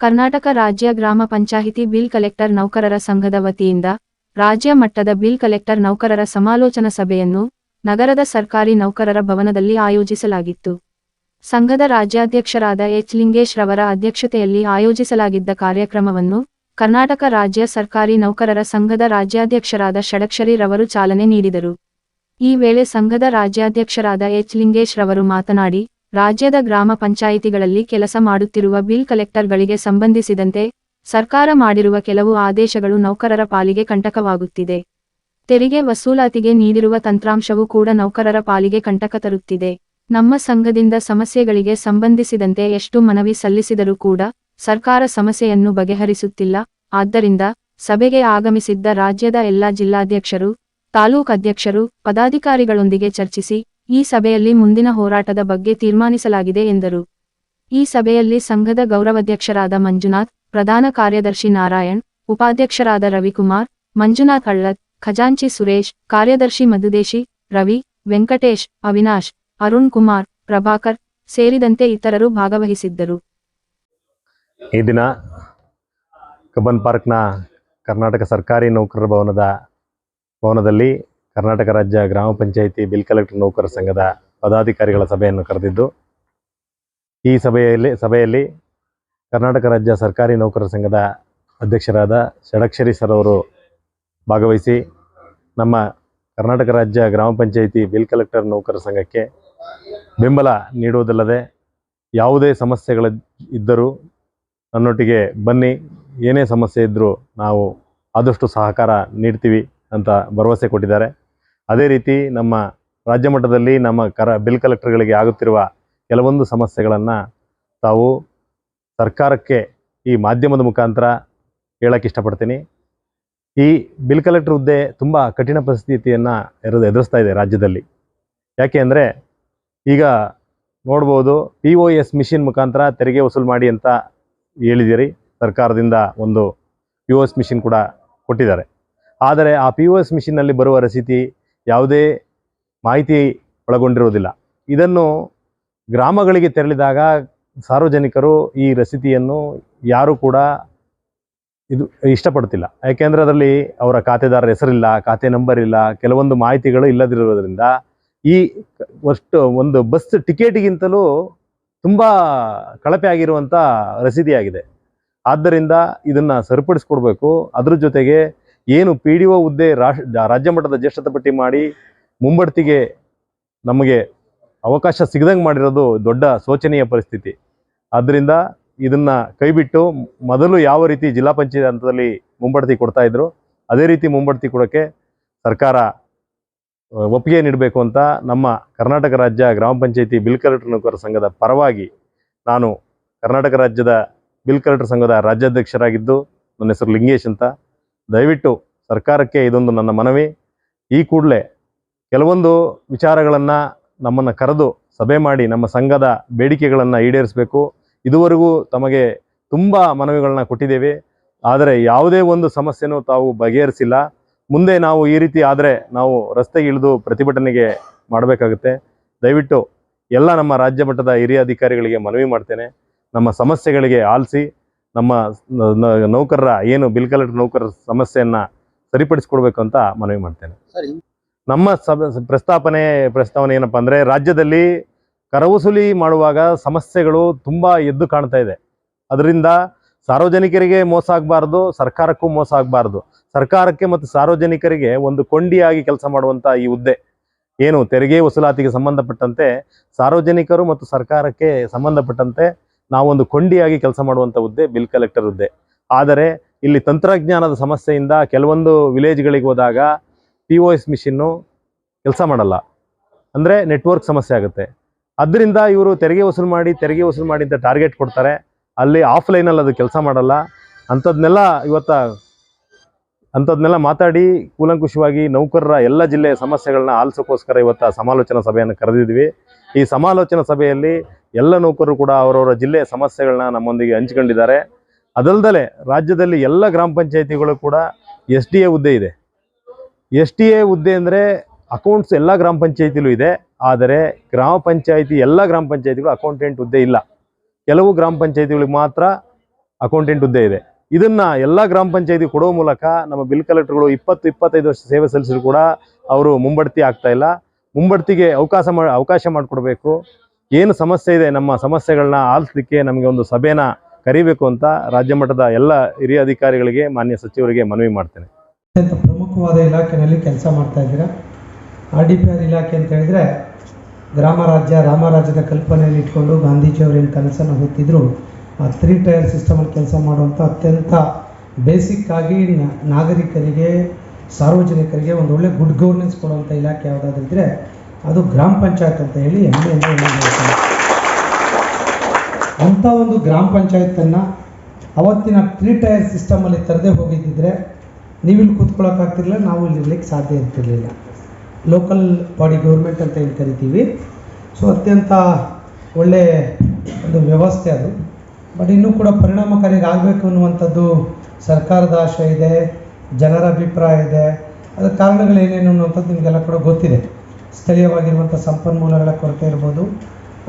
ಕರ್ನಾಟಕ ರಾಜ್ಯ ಗ್ರಾಮ panchayat bill collector ನೌಕರರ ಸಂಘದ ವತಿಯಿಂದ ರಾಜ್ಯ ಮಟ್ಟದ ಬಿಲ್ ಕಲೆಕ್ಟರ್ ನೌಕರರ ಸಮಾಲೋಚನಾ ಸಭೆಯನ್ನು ನಗರದ ಸರ್ಕಾರಿ ನೌಕರರ ಭವನದಲ್ಲಿ ಆಯೋಜಿಸಲಾಗಿತ್ತು. ಸಂಘದ ರಾಜ್ಯಾಧ್ಯಕ್ಷರಾದ ಎಚ್. ಲಿಂಗೇಶ್ ರವರ ಅಧ್ಯಕ್ಷತೆಯಲ್ಲಿ ಆಯೋಜಿಸಲಾಗಿದ್ದ ಕಾರ್ಯಕ್ರಮವನ್ನು ಕರ್ನಾಟಕ ರಾಜ್ಯ ಸರ್ಕಾರಿ ನೌಕರರ ಸಂಘದ ರಾಜ್ಯಾಧ್ಯಕ್ಷರಾದ ಷಡಕ್ಷರಿ ರವರು ಚಾಲನೆ ನೀಡಿದರು. ಈ ವೇಳೆ ಸಂಘದ ರಾಜ್ಯಾಧ್ಯಕ್ಷರಾದ ಎಚ್. ಲಿಂಗೇಶ್ ರವರು ಮಾತನಾಡಿ ರಾಜ್ಯದ ಗ್ರಾಮ ಪಂಚಾಯಿತಿಗಳಲ್ಲಿ ಕೆಲಸ ಮಾಡುತ್ತಿರುವ ಬಿಲ್ ಕಲೆಕ್ಟರ್ಗಳಿಗೆ ಸಂಬಂಧಿಸಿದಂತೆ ಸರ್ಕಾರ ಮಾಡಿರುವ ಕೆಲವು ಆದೇಶಗಳು ನೌಕರರ ಪಾಲಿಗೆ ಕಂಟಕವಾಗುತ್ತಿದೆ. ತೆರಿಗೆ ವಸೂಲಾತಿಗೆ ನೀಡಿರುವ ತಂತ್ರಾಂಶವೂ ಕೂಡ ನೌಕರರ ಪಾಲಿಗೆ ಕಂಟಕ ತರುತ್ತಿದೆ. ನಮ್ಮ ಸಂಘದಿಂದ ಸಮಸ್ಯೆಗಳಿಗೆ ಸಂಬಂಧಿಸಿದಂತೆ ಎಷ್ಟು ಮನವಿ ಸಲ್ಲಿಸಿದರೂ ಕೂಡ ಸರ್ಕಾರ ಸಮಸ್ಯೆಯನ್ನು ಬಗೆಹರಿಸುತ್ತಿಲ್ಲ. ಆದ್ದರಿಂದ ಸಭೆಗೆ ಆಗಮಿಸಿದ್ದ ರಾಜ್ಯದ ಎಲ್ಲಾ ಜಿಲ್ಲಾಧ್ಯಕ್ಷರು ತಾಲೂಕ್ ಅಧ್ಯಕ್ಷರು ಪದಾಧಿಕಾರಿಗಳೊಂದಿಗೆ ಚರ್ಚಿಸಿ ಈ ಸಭೆಯಲ್ಲಿ ಮುಂದಿನ ಹೋರಾಟದ ಬಗ್ಗೆ ತೀರ್ಮಾನಿಸಲಾಗಿದೆ ಎಂದರು. ಈ ಸಭೆಯಲ್ಲಿ ಸಂಘದ ಗೌರವಾಧ್ಯಕ್ಷರಾದ ಮಂಜುನಾಥ್, ಪ್ರಧಾನ ಕಾರ್ಯದರ್ಶಿ ನಾರಾಯಣ್, ಉಪಾಧ್ಯಕ್ಷರಾದ ರವಿಕುಮಾರ್, ಮಂಜುನಾಥ್ ಹಳ್ಳತ್ ಖಜಾಂಚಿ ಸುರೇಶ್, ಕಾರ್ಯದರ್ಶಿ ಮಧುದೇಶಿ, ರವಿ, ವೆಂಕಟೇಶ್, ಅವಿನಾಶ್, ಅರುಣ್ ಕುಮಾರ್, ಪ್ರಭಾಕರ್ ಸೇರಿದಂತೆ ಇತರರು ಭಾಗವಹಿಸಿದ್ದರು. ಈ ದಿನ ಕಬ್ಬನ್ ಪಾರ್ಕ್ನ ಕರ್ನಾಟಕ ಸರ್ಕಾರಿ ನೌಕರರ ಭವನದ ಭವನದಲ್ಲಿ ಕರ್ನಾಟಕ ರಾಜ್ಯ ಗ್ರಾಮ ಪಂಚಾಯಿತಿ ಬಿಲ್ ಕಲೆಕ್ಟರ್ ನೌಕರ ಸಂಘದ ಪದಾಧಿಕಾರಿಗಳ ಸಭೆಯನ್ನು ಕರೆದಿದ್ದು, ಈ ಸಭೆಯಲ್ಲಿ ಸಭೆಯಲ್ಲಿ ಕರ್ನಾಟಕ ರಾಜ್ಯ ಸರ್ಕಾರಿ ನೌಕರರ ಸಂಘದ ಅಧ್ಯಕ್ಷರಾದ ಷಡಕ್ಷರಿ ಸರ್ ಅವರು ಭಾಗವಹಿಸಿ, ನಮ್ಮ ಕರ್ನಾಟಕ ರಾಜ್ಯ ಗ್ರಾಮ ಪಂಚಾಯಿತಿ ಬಿಲ್ ಕಲೆಕ್ಟರ್ ನೌಕರರ ಸಂಘಕ್ಕೆ ಬೆಂಬಲ ನೀಡುವುದಲ್ಲದೆ ಯಾವುದೇ ಸಮಸ್ಯೆಗಳ ಇದ್ದರೂ ನನ್ನೊಟ್ಟಿಗೆ ಬನ್ನಿ. ಏನೇ ಸಮಸ್ಯೆ ಇದ್ದರೂ ನಾವು ಆದಷ್ಟು ಸಹಕಾರ ನೀಡ್ತೀವಿ. ಅಂತ ಭರವಸೆ ಕೊಟ್ಟಿದ್ದಾರೆ. ಅದೇ ರೀತಿ ನಮ್ಮ ರಾಜ್ಯ ಮಟ್ಟದಲ್ಲಿ ನಮ್ಮ ಕರ, ಬಿಲ್ ಕಲೆಕ್ಟರ್ಗಳಿಗೆ ಆಗುತ್ತಿರುವ ಕೆಲವೊಂದು ಸಮಸ್ಯೆಗಳನ್ನು ತಾವು ಸರ್ಕಾರಕ್ಕೆ ಈ ಮಾಧ್ಯಮದ ಮುಖಾಂತರ ಹೇಳಕ್ಕೆ ಇಷ್ಟಪಡ್ತೀನಿ. ಈ ಬಿಲ್ ಕಲೆಕ್ಟರ್ ಹುದ್ದೆ ತುಂಬ ಕಠಿಣ ಪರಿಸ್ಥಿತಿಯನ್ನು ಎದುರು ಎದುರಿಸ್ತಾ ಇದೆ ರಾಜ್ಯದಲ್ಲಿ. ಯಾಕೆ ಅಂದರೆ ಈಗ ನೋಡ್ಬೋದು ಪಿ ಒ ಎಸ್ ಮಿಷಿನ್ ಮುಖಾಂತರ ತೆರಿಗೆ ವಸೂಲು ಮಾಡಿ ಅಂತ ಹೇಳಿದಿರಿ ಸರ್ಕಾರದಿಂದ ಒಂದು ಪಿ ಒ ಎಸ್ ಮಿಷಿನ್ ಕೂಡ ಕೊಟ್ಟಿದ್ದಾರೆ. ಆದರೆ ಆ ಪಿ ಯು ಎಸ್ ಮಿಷಿನ್ನಲ್ಲಿ ಬರುವ ರಸೀತಿ ಯಾವುದೇ ಮಾಹಿತಿ ಒಳಗೊಂಡಿರುವುದಿಲ್ಲ. ಇದನ್ನು ಗ್ರಾಮಗಳಿಗೆ ತೆರಳಿದಾಗ ಸಾರ್ವಜನಿಕರು ಈ ರಸೀತಿಯನ್ನು ಯಾರೂ ಕೂಡ ಇದು ಇಷ್ಟಪಡ್ತಿಲ್ಲ ಯಾಕೆಂದರೆ ಅದರಲ್ಲಿ ಅವರ ಖಾತೆದಾರರ ಹೆಸರಿಲ್ಲ, ಖಾತೆ ನಂಬರ್ ಇಲ್ಲ, ಕೆಲವೊಂದು ಮಾಹಿತಿಗಳು ಇಲ್ಲದಿರುವುದರಿಂದ ಈ ಅಷ್ಟು ಒಂದು ಬಸ್ ಟಿಕೆಟಿಗಿಂತಲೂ ತುಂಬ ಕಳಪೆ ಆಗಿರುವಂಥ ರಸೀದಿಯಾಗಿದೆ. ಆದ್ದರಿಂದ ಇದನ್ನು ಸರಿಪಡಿಸ್ಕೊಡ್ಬೇಕು. ಅದ್ರ ಜೊತೆಗೆ ಏನು ಪಿ ಡಿ ಒ ಹುದ್ದೆ ರಾಜ್ಯ ಮಟ್ಟದ ಜ್ಯೇಷ್ಠತೆ ಪಟ್ಟಿ ಮಾಡಿ ಮುಂಬಡ್ತಿಗೆ ನಮಗೆ ಅವಕಾಶ ಸಿಗದಂಗೆ ಮಾಡಿರೋದು ದೊಡ್ಡ ಶೋಚನೀಯ ಪರಿಸ್ಥಿತಿ. ಆದ್ದರಿಂದ ಇದನ್ನು ಕೈಬಿಟ್ಟು ಮೊದಲು ಯಾವ ರೀತಿ ಜಿಲ್ಲಾ ಪಂಚಾಯತ್ ಹಂತದಲ್ಲಿ ಮುಂಬಡ್ತಿ ಕೊಡ್ತಾ ಇದ್ರು, ಅದೇ ರೀತಿ ಮುಂಬಡ್ತಿ ಕೊಡೋಕ್ಕೆ ಸರ್ಕಾರ ಒಪ್ಪಿಗೆ ನೀಡಬೇಕು ಅಂತ ನಮ್ಮ ಕರ್ನಾಟಕ ರಾಜ್ಯ ಗ್ರಾಮ ಪಂಚಾಯತಿ ಬಿಲ್ ಕಲೆಕ್ಟರ್ ನೌಕರ ಸಂಘದ ಪರವಾಗಿ ನಾನು ಕರ್ನಾಟಕ ರಾಜ್ಯದ ಬಿಲ್ ಕಲೆಕ್ಟರ್ ಸಂಘದ ರಾಜ್ಯಾಧ್ಯಕ್ಷರಾಗಿದ್ದು, ನನ್ನ ಹೆಸರು ಲಿಂಗೇಶ್ ಅಂತ. ದಯವಿಟ್ಟು ಸರ್ಕಾರಕ್ಕೆ ಇದೊಂದು ನನ್ನ ಮನವಿ. ಈ ಕೂಡಲೇ ಕೆಲವೊಂದು ವಿಚಾರಗಳನ್ನು ನಮ್ಮನ್ನು ಕರೆದು ಸಭೆ ಮಾಡಿ ನಮ್ಮ ಸಂಘದ ಬೇಡಿಕೆಗಳನ್ನು ಈಡೇರಿಸಬೇಕು. ಇದುವರೆಗೂ ತಮಗೆ ತುಂಬ ಮನವಿಗಳನ್ನ ಕೊಟ್ಟಿದ್ದೇವೆ. ಆದರೆ ಯಾವುದೇ ಒಂದು ಸಮಸ್ಯೆನೂ ತಾವು ಬಗೆಹರಿಸಿಲ್ಲ. ಮುಂದೆ ನಾವು ಈ ರೀತಿ ಆದರೆ ನಾವು ರಸ್ತೆಗೆ ಇಳಿದು ಪ್ರತಿಭಟನೆಗೆ ಮಾಡಬೇಕಾಗುತ್ತೆ. ದಯವಿಟ್ಟು ಎಲ್ಲ ನಮ್ಮ ರಾಜ್ಯ ಮಟ್ಟದ ಹಿರಿಯ ಅಧಿಕಾರಿಗಳಿಗೆ ಮನವಿ ಮಾಡ್ತೇನೆ. ನಮ್ಮ ಸಮಸ್ಯೆಗಳಿಗೆ ಆಲಿಸಿ. ನಮ್ಮ ನೌಕರರ ಏನು ಬಿಲ್ ಕಲೆಕ್ಟರ್ ನೌಕರರ ಸಮಸ್ಯೆಯನ್ನು ಸರಿಪಡಿಸ್ಕೊಡ್ಬೇಕು ಅಂತ ಮನವಿ ಮಾಡ್ತೇನೆ. ಸರ್. ನಮ್ಮ ಸಭೆ ಪ್ರಸ್ತಾಪನೆ ಪ್ರಸ್ತಾವನೆ ಏನಪ್ಪ ಅಂದರೆ ರಾಜ್ಯದಲ್ಲಿ ಕರವಸೂಲಿ ಮಾಡುವಾಗ ಸಮಸ್ಯೆಗಳು ತುಂಬ ಎದ್ದು ಕಾಣ್ತಾ ಇದೆ. ಅದರಿಂದ ಸಾರ್ವಜನಿಕರಿಗೆ ಮೋಸ ಆಗಬಾರ್ದು ಸರ್ಕಾರಕ್ಕೂ ಮೋಸ ಆಗಬಾರ್ದು. ಸರ್ಕಾರಕ್ಕೆ ಮತ್ತು ಸಾರ್ವಜನಿಕರಿಗೆ ಒಂದು ಕೊಂಡಿಯಾಗಿ ಕೆಲಸ ಮಾಡುವಂಥ ಈ ಹುದ್ದೆ. ಏನು ತೆರಿಗೆ ವಸೂಲಾತಿಗೆ ಸಂಬಂಧಪಟ್ಟಂತೆ ಸಾರ್ವಜನಿಕರು ಮತ್ತು ಸರ್ಕಾರಕ್ಕೆ ಸಂಬಂಧಪಟ್ಟಂತೆ ನಾವೊಂದು ಕೊಂಡಿಯಾಗಿ ಕೆಲಸ ಮಾಡುವಂಥ ಹುದ್ದೆ ಬಿಲ್ ಕಲೆಕ್ಟರ್ ಹುದ್ದೆ. ಆದರೆ ಇಲ್ಲಿ ತಂತ್ರಜ್ಞಾನದ ಸಮಸ್ಯೆಯಿಂದ ಕೆಲವೊಂದು ವಿಲೇಜ್ಗಳಿಗೆ ಹೋದಾಗ ಪಿ ಒ ಎಸ್ ಮಿಷಿನ್ನು ಕೆಲಸ ಮಾಡಲ್ಲ. ಅಂದರೆ ನೆಟ್ವರ್ಕ್ ಸಮಸ್ಯೆ ಆಗುತ್ತೆ. ಅದರಿಂದ ಇವರು ತೆರಿಗೆ ವಸೂಲು ಮಾಡಿ, ತೆರಿಗೆ ವಸೂಲು ಮಾಡಿ ಅಂತ ಟಾರ್ಗೆಟ್ ಕೊಡ್ತಾರೆ. ಅಲ್ಲಿ ಆಫ್ಲೈನಲ್ಲಿ ಅದು ಕೆಲಸ ಮಾಡಲ್ಲ. ಅಂಥದ್ನೆಲ್ಲ ಇವತ್ತ ಅಂಥದ್ನೆಲ್ಲ ಮಾತಾಡಿ ಕೂಲಂಕುಷವಾಗಿ ನೌಕರರ ಎಲ್ಲ ಜಿಲ್ಲೆಯ ಸಮಸ್ಯೆಗಳನ್ನ ಆಲಿಸೋಕ್ಕೋಸ್ಕರ ಇವತ್ತ ಸಮಾಲೋಚನಾ ಸಭೆಯನ್ನು ಕರೆದಿದ್ವಿ. ಈ ಸಮಾಲೋಚನಾ ಸಭೆಯಲ್ಲಿ ಎಲ್ಲ ನೌಕರರು ಕೂಡ ಅವರವರ ಜಿಲ್ಲೆಯ ಸಮಸ್ಯೆಗಳನ್ನ ನಮ್ಮೊಂದಿಗೆ ಹಂಚಿಕೊಂಡಿದ್ದಾರೆ. ಅದಲ್ದಲೆ ರಾಜ್ಯದಲ್ಲಿ ಎಲ್ಲ ಗ್ರಾಮ ಪಂಚಾಯತಿಗಳು ಕೂಡ ಎಸ್ ಡಿ ಎ ಹುದ್ದೆ ಇದೆ. ಎಸ್ ಡಿ ಎ ಹುದ್ದೆ ಅಂದರೆ ಅಕೌಂಟ್ಸ್ ಎಲ್ಲ ಗ್ರಾಮ ಪಂಚಾಯತಿಲೂ ಇದೆ. ಆದರೆ ಗ್ರಾಮ ಪಂಚಾಯತಿ, ಎಲ್ಲ ಗ್ರಾಮ ಪಂಚಾಯತಿಗಳು ಅಕೌಂಟೆಂಟ್ ಹುದ್ದೆ ಇಲ್ಲ. ಕೆಲವು ಗ್ರಾಮ ಪಂಚಾಯತಿಗಳಿಗೆ ಮಾತ್ರ ಅಕೌಂಟೆಂಟ್ ಹುದ್ದೆ ಇದೆ. ಇದನ್ನ ಎಲ್ಲ ಗ್ರಾಮ ಪಂಚಾಯತಿ ಕೊಡೋ ಮೂಲಕ ನಮ್ಮ ಬಿಲ್ ಕಲೆಕ್ಟರ್ಗಳು ಇಪ್ಪತ್ತು, ಇಪ್ಪತ್ತೈದು ವರ್ಷ ಸೇವೆ ಸಲ್ಲಿಸಿದ್ರು ಕೂಡ ಅವರು ಮುಂಬಡ್ತಿ ಆಗ್ತಾ ಇಲ್ಲ. ಮುಂಬಡ್ತಿಗೆ ಅವಕಾಶ ಮಾಡಿ ಅವಕಾಶ ಮಾಡಿಕೊಡ್ಬೇಕು. ಏನು ಸಮಸ್ಯೆ ಇದೆ, ನಮ್ಮ ಸಮಸ್ಯೆಗಳನ್ನ ಆಲಿಸ್ಲಿಕ್ಕೆ ನಮಗೆ ಒಂದು ಸಭೆನ ಕರಿಬೇಕು ಅಂತ ರಾಜ್ಯ ಮಟ್ಟದ ಎಲ್ಲ ಹಿರಿಯ ಅಧಿಕಾರಿಗಳಿಗೆ, ಮಾನ್ಯ ಸಚಿವರಿಗೆ ಮನವಿ ಮಾಡ್ತೇನೆ. ಅತ್ಯಂತ ಪ್ರಮುಖವಾದ ಇಲಾಖೆಯಲ್ಲಿ ಕೆಲಸ ಮಾಡ್ತಾ ಇದ್ದೀರಾ? ಆರ್ ಡಿ ಪಿ ಆರ್ ಇಲಾಖೆ ಅಂತ ಹೇಳಿದ್ರೆ ಗ್ರಾಮ ರಾಜ್ಯ ರಾಮರಾಜ್ಯದ ಕಲ್ಪನೆಯಲ್ಲಿ ಇಟ್ಕೊಂಡು ಗಾಂಧೀಜಿಯವರೇನು ಕನಸನ್ನು ಹೊತ್ತಿದ್ರು, ಆ ತ್ರೀ ಟೈರ್ ಸಿಸ್ಟಮಲ್ಲಿ ಕೆಲಸ ಮಾಡುವಂಥ ಅತ್ಯಂತ ಬೇಸಿಕ್ ಆಗಿ ನಾಗರಿಕರಿಗೆ, ಸಾರ್ವಜನಿಕರಿಗೆ ಒಂದು ಒಳ್ಳೆ ಗುಡ್ ಗವರ್ನೆನ್ಸ್ ಕೊಡುವಂಥ ಇಲಾಖೆ ಯಾವುದಾದ್ರೂ ಇದ್ದರೆ ಅದು ಗ್ರಾಮ ಪಂಚಾಯತ್ ಅಂತ ಹೇಳಿ ಎಲ್ಲಿ ಹೇಳ್ತೀನಿ. ಅಂಥ ಒಂದು ಗ್ರಾಮ ಪಂಚಾಯತನ್ನು ಅವತ್ತಿನ ತ್ರೀ ಟೈರ್ ಸಿಸ್ಟಮಲ್ಲಿ ತರದೇ ಹೋಗಿದ್ದಿದ್ರೆ ನೀವಿಲ್ಲಿ ಕೂತ್ಕೊಳ್ಳೋಕ್ಕಾಗ್ತಿರ್ಲಿಲ್ಲ ನಾವು ಇಲ್ಲಿ ಇರ್ಲಿಕ್ಕೆ ಸಾಧ್ಯ ಇರ್ತಿರ್ಲಿಲ್ಲ. ಲೋಕಲ್ ಬಾಡಿ ಗೌರ್ಮೆಂಟ್ ಅಂತ ಏನು ಕರಿತೀವಿ. ಸೊ ಅತ್ಯಂತ ಒಳ್ಳೆ ಒಂದು ವ್ಯವಸ್ಥೆ ಅದು. ಬಟ್ ಇನ್ನೂ ಕೂಡ ಪರಿಣಾಮಕಾರಿ ಆಗಬೇಕು ಅನ್ನುವಂಥದ್ದು ಸರ್ಕಾರದ ಆಶಯ ಇದೆ, ಜನರ ಅಭಿಪ್ರಾಯ ಇದೆ. ಅದರ ಕಾರಣಗಳೇನೇನು ಅನ್ನುವಂಥದ್ದು ನಿಮಗೆಲ್ಲ ಕೂಡ ಗೊತ್ತಿದೆ. ಸ್ಥಳೀಯವಾಗಿರುವಂಥ ಸಂಪನ್ಮೂಲಗಳ ಕೊರತೆ ಇರ್ಬೋದು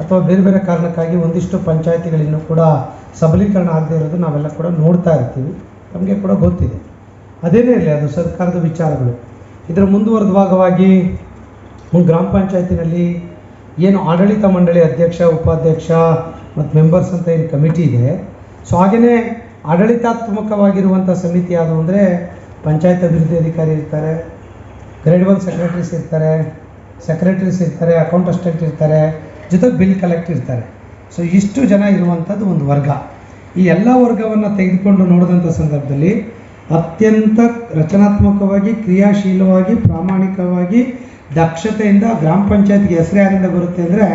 ಅಥವಾ ಬೇರೆ ಬೇರೆ ಕಾರಣಕ್ಕಾಗಿ ಒಂದಿಷ್ಟು ಪಂಚಾಯತಿಗಳಿನ್ನೂ ಕೂಡ ಸಬಲೀಕರಣ ಆಗದೆ ಇರೋದು ನಾವೆಲ್ಲ ಕೂಡ ನೋಡ್ತಾ ಇರ್ತೀವಿ. ನಮಗೆ ಕೂಡ ಗೊತ್ತಿದೆ. ಅದೇನೇ ಇರಲಿ ಅದು ಸರ್ಕಾರದ ವಿಚಾರಗಳು. ಇದರ ಮುಂದುವರೆದ ಭಾಗವಾಗಿ ಗ್ರಾಮ ಪಂಚಾಯತಿನಲ್ಲಿ ಏನು ಆಡಳಿತ ಮಂಡಳಿ ಅಧ್ಯಕ್ಷ, ಉಪಾಧ್ಯಕ್ಷ ಮತ್ತು ಮೆಂಬರ್ಸ್ ಅಂತ ಏನು ಕಮಿಟಿ ಇದೆ. ಸೊ ಹಾಗೆಯೇ ಆಡಳಿತಾತ್ಮಕವಾಗಿರುವಂಥ ಸಮಿತಿ ಯಾವುದು ಅಂದರೆ ಪಂಚಾಯತ್ ಅಭಿವೃದ್ಧಿ ಅಧಿಕಾರಿ ಇರ್ತಾರೆ, ಗ್ರೇಡ್ ಒನ್ ಸೆಕ್ರೆಟರೀಸ್ ಇರ್ತಾರೆ ಸೆಕ್ರೆಟರೀಸ್ ಇರ್ತಾರೆ ಅಕೌಂಟ್ ಅಸ್ಟೆಂಟ್ ಇರ್ತಾರೆ ಜೊತೆಗೆ ಬಿಲ್ ಕಲೆಕ್ಟ್ ಇರ್ತಾರೆ. ಸೊ ಇಷ್ಟು ಜನ ಇರುವಂಥದ್ದು ಒಂದು ವರ್ಗ. ಈ ಎಲ್ಲ ವರ್ಗವನ್ನು ತೆಗೆದುಕೊಂಡು ನೋಡಿದಂಥ ಸಂದರ್ಭದಲ್ಲಿ ಅತ್ಯಂತ ರಚನಾತ್ಮಕವಾಗಿ, ಕ್ರಿಯಾಶೀಲವಾಗಿ, ಪ್ರಾಮಾಣಿಕವಾಗಿ ದಕ್ಷತೆಯಿಂದ ಗ್ರಾಮ ಪಂಚಾಯತ್ಗೆ ಹೆಸರು ಯಾರಿಂದ ಬರುತ್ತೆ ಅಂದರೆ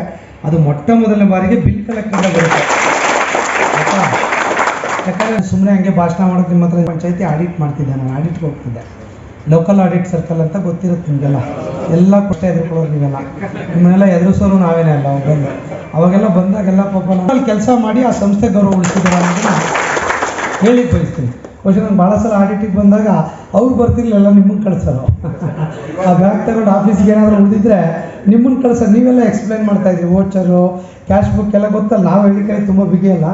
ಅದು ಮೊಟ್ಟ ಮೊದಲ ಬಾರಿಗೆ ಬಿಲ್ ಕಲೆಕ್ಟರಿಂದ ಬರುತ್ತೆ? ಯಾಕಂದರೆ ಸುಮ್ಮನೆ ಹಂಗೆ ಭಾಷಣ ಮಾಡೋದು ನಿಮ್ಮ ಹತ್ರ ಪಂಚಾಯತಿ ಆಡಿಟ್ ಮಾಡ್ತಿದ್ದೆ, ನಾನು ಆಡಿಟ್ಗೆ ಹೋಗ್ತಿದ್ದೆ. ಲೋಕಲ್ ಆಡಿಟ್ ಸರ್ಕಲ್ ಅಂತ ಗೊತ್ತಿರುತ್ತೆ ನಿಮಗೆಲ್ಲ. ಎಲ್ಲ ಕೊಟ್ಟೆ ಎದುರ್ಕೊಳ್ಳೋರು ನೀವೆಲ್ಲ. ನಿಮ್ಮನ್ನೆಲ್ಲ ಎದುರಿಸೋರು ನಾವೇನೇ ಅಲ್ಲ ಬಂದು ಅವಾಗೆಲ್ಲ ಬಂದಾಗೆಲ್ಲ ಪಾಪ ಅಲ್ಲಿ ಕೆಲಸ ಮಾಡಿ ಆ ಸಂಸ್ಥೆ ಗೌರವ ಉಳಿಸಿದ್ದಾರೆ ಅನ್ನೋದನ್ನ ಹೇಳಿಕ್ ಬಯಸ್ತೀನಿ. ಬಹುಶಃ ನಾನು ಭಾಳ ಸಲ ಆಡಿಟಿಗೆ ಬಂದಾಗ ಅವ್ರು ಬರ್ತಿರ್ಲಿಲ್ಲ ನಿಮ್ಮನ್ನು ಕಳ್ಸೋರು. ಆ ಬ್ಯಾಗ್ ತಗೊಂಡು ಆಫೀಸ್ಗೆ ಏನಾದರೂ ಉಳಿದಿದ್ರೆ ನಿಮ್ಮನ್ನು ಕಳ್ಸೋದು ನೀವೆಲ್ಲ ಎಕ್ಸ್ಪ್ಲೈನ್ ಮಾಡ್ತಾ ಇದ್ರಿ ವೋಚರು ಕ್ಯಾಶ್ ಬುಕ್ ಎಲ್ಲ ಗೊತ್ತಲ್ಲ, ನಾವು ಹೇಳಿಕೆ ತುಂಬ ಬಿಗಿಯಲ್ಲ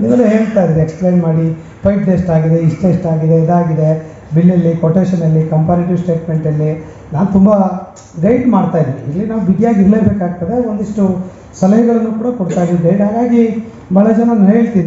ನೀವೆಲ್ಲ ಹೇಳ್ತಾ ಇದ್ರಿ ಎಕ್ಸ್ಪ್ಲೈನ್ ಮಾಡಿ ಪೈಪ್ ಎಷ್ಟಾಗಿದೆ ಇಷ್ಟೆಷ್ಟಾಗಿದೆ ಇದಾಗಿದೆ. ಬಿಲ್ಲಲ್ಲಿ ಕೊಟೇಷನಲ್ಲಿ ಕಂಪಾರಿಟಿವ್ ಸ್ಟೇಟ್ಮೆಂಟಲ್ಲಿ ನಾನು ತುಂಬ ಗೈಡ್ ಮಾಡ್ತಾ ಇದ್ದೀನಿ. ಇಲ್ಲಿ ನಾವು ಬಿಗಿಯಾಗಿ ಇರಲೇಬೇಕಾಗ್ತದೆ, ಒಂದಿಷ್ಟು ಸಲಹೆಗಳನ್ನು ಕೂಡ ಕೊಡ್ತಾ ಇದ್ವಿ ಗೈಡ್ ಹಾಗಾಗಿ ಭಾಳ ಜನ ಹೇಳ್ತೀನಿ